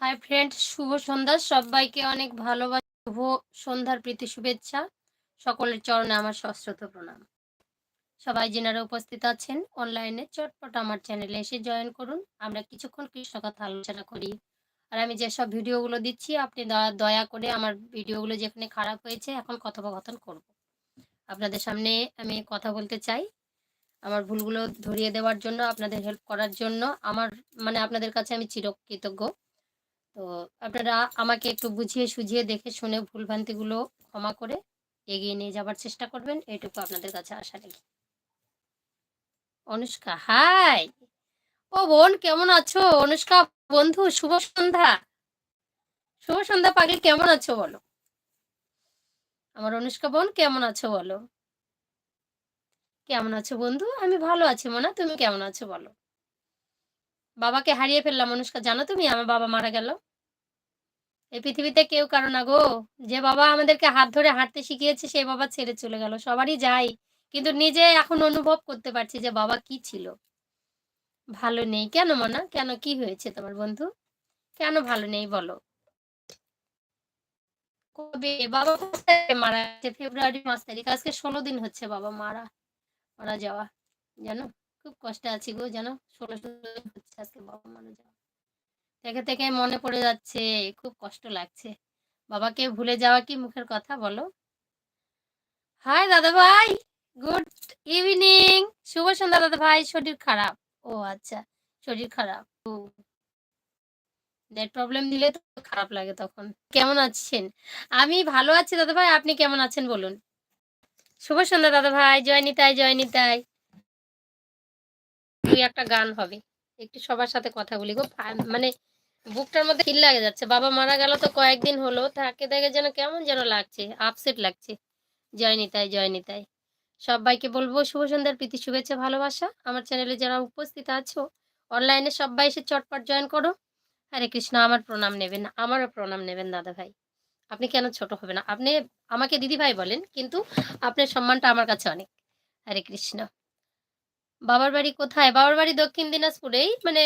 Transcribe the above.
Hi friend শুভ সন্ধ্যা। সবাইকে অনেক ভালোবাসা, শুভ সন্ধ্যার প্রীতি, শুভেচ্ছা। সকলের চরণে আমার সশ্রত প্রণাম। সবাই যেনারা উপস্থিত আছেন অনলাইনে চটপট আমার চ্যানেলে এসে জয়েন করুন। আমরা কিছুক্ষণ কৃষ্ণ কথা আলোচনা করি। আর আমি যেসব ভিডিওগুলো দিচ্ছি, আপনি দয়া- করে আমার ভিডিওগুলো যেখানে খারাপ হয়েছে, এখন কথোপকথন করব আপনাদের সামনে আমি কথা বলতে চাই। আমার ভুলগুলো ধরিয়ে দেওয়ার জন্য, আপনাদের হেল্প করার জন্য। আমার মানে আপনাদের কাছে আমি চিরকৃতজ্ঞ। তো আপনারা আমাকে একটু বুঝিয়ে সুঝিয়ে দেখে শুনে ভুলভ্রান্তিগুলো ক্ষমা করে এগিয়ে নিয়ে যাবার চেষ্টা করবেন, এইটুকু আপনাদের কাছে আশা রাখি। অনুষ্কা, হাই! ও বোন, কেমন আছো? অনুষ্কা, বন্ধু, শুভ সন্ধ্যা। শুভ সন্ধ্যা পাগলি, কেমন আছো বলো? আমার অনুষ্কা বোন, কেমন আছো বলো? কেমন আছো বন্ধু? আমি ভালো আছি মোনা, তুমি কেমন আছো বলো? বাবাকে হারিয়ে ফেললাম, অনুষ্কা, জানো তুমি? আমার বাবা মারা গেল। এই পৃথিবীতে কেউ কারও না গো। যে বাবা আমাদেরকে হাত ধরে হাঁটতে শিখিয়েছে, সেই বাবা ছেড়ে চলে গেল। সবারই যাই। কিন্তু নিজে এখন অনুভব করতে পারছি যে বাবা কি ছিল। ভালো নেই। কেন মনা? কেন কি হয়েছে তোমার বন্ধু? কেন ভালো নেই বলো? কবে? বাবা মারা গেছে। ফেব্রুয়ারি পাঁচ তারিখ। আজকে ষোলো দিন হচ্ছে বাবা মারা। মারা যাওয়া। জানো? খুব কষ্টে আছি গো, জানো? ষোলো ষোলো দিন হচ্ছে আজকে বাবা মারা যাওয়া। থেকে থেকে মনে পড়ে যাচ্ছে, খুব কষ্ট লাগছে। বাবাকে ভুলে যাওয়া কি মুখের কথা বলো? হাই দাদা ভাই, গুড ইভিনিং। শুভ সন্ধ্যা দাদা ভাই, শরীর খারাপ। ও আচ্ছা শরীর খারাপ। প্রবলেম দিলে তো খারাপ লাগে তখন। কেমন আছেন? আমি ভালো আছি দাদা ভাই, আপনি কেমন আছেন বলুন? শুভ সন্ধ্যা দাদা ভাই জয়নিতাই জয়নিতাই জয় দুই একটা গান হবে। একটু সবার সাথে কথা বলি গো। মানে বুকটার মধ্যে কিল লাগে যাচ্ছে। বাবা মারা গেল তো কয়েকদিন হলো। তাকে দেখে যেন কেমন যেন লাগছে আপসেট লাগছে। জয় নিতাই জয় নিতাই সবাইকে বলব শুভ সন্ধ্যার প্রীতি, শুভেচ্ছা, ভালোবাসা। আমার চ্যানেলে যারা উপস্থিত আছো অনলাইনে সবাই এসে চটপট জয়েন করো। হরে কৃষ্ণ, আমার প্রণাম নেবেন, আমারও প্রণাম নেবেন দাদা ভাই। আপনি কেন ছোট হবে না? আপনি আমাকে দিদি ভাই বলেন, কিন্তু আপনার সম্মানটা আমার কাছে অনেক। হরে কৃষ্ণ। বাবার বাড়ি কোথায়? বাবার বাড়ি দক্ষিণ দিনাজপুরেই? মানে